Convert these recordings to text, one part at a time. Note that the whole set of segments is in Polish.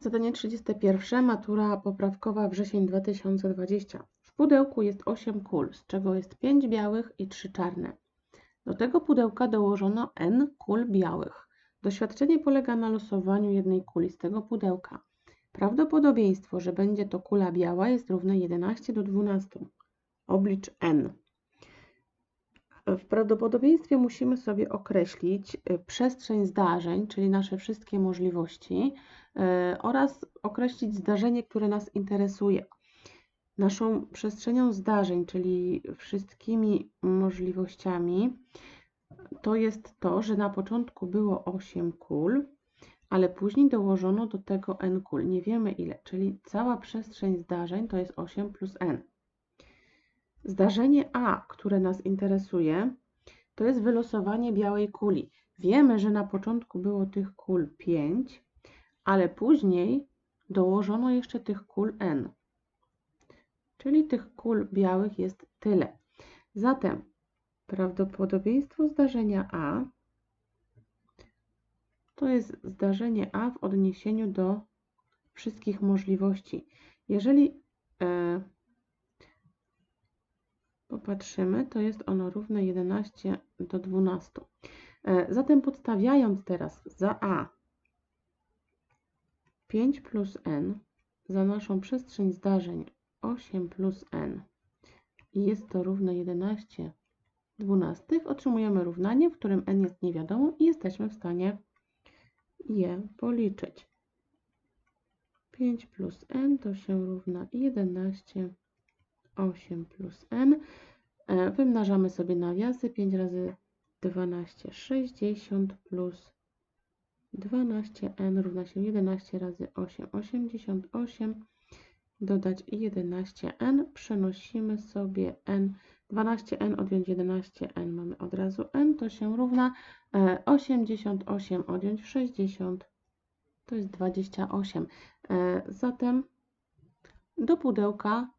Zadanie 31. Matura poprawkowa wrzesień 2020. W pudełku jest 8 kul, z czego jest 5 białych i 3 czarne. Do tego pudełka dołożono n kul białych. Doświadczenie polega na losowaniu jednej kuli z tego pudełka. Prawdopodobieństwo, że będzie to kula biała jest równe 11 do 12. Oblicz n. W prawdopodobieństwie musimy sobie określić y, przestrzeń zdarzeń, czyli nasze wszystkie możliwości, y, oraz określić zdarzenie, które nas interesuje. Naszą przestrzenią zdarzeń, czyli wszystkimi możliwościami, to jest to, że na początku było 8 kul, ale później dołożono do tego n kul. Nie wiemy ile, czyli cała przestrzeń zdarzeń to jest 8 plus n. Zdarzenie A, które nas interesuje, to jest wylosowanie białej kuli. Wiemy, że na początku było tych kul 5, ale później dołożono jeszcze tych kul n. Czyli tych kul białych jest tyle. Zatem prawdopodobieństwo zdarzenia A to jest zdarzenie A w odniesieniu do wszystkich możliwości. Jeżeli e, popatrzymy, to jest ono równe 11 do 12. E, zatem podstawiając teraz za A 5 plus n, za naszą przestrzeń zdarzeń 8 plus n i jest to równe 11 dwunastych, otrzymujemy równanie, w którym n jest niewiadomą i jesteśmy w stanie je policzyć. 5 plus n to się równa 11 8 plus n. E, wymnażamy sobie nawiasy. 5 razy 12, 60 plus 12n równa się 11 razy 8, 88. Dodać 11n. Przenosimy sobie n. 12n odjąć 11n mamy od razu n. To się równa 88 e, odjąć 60 to jest 28. E, zatem do pudełka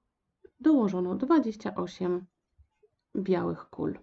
dołożono 28 białych kul.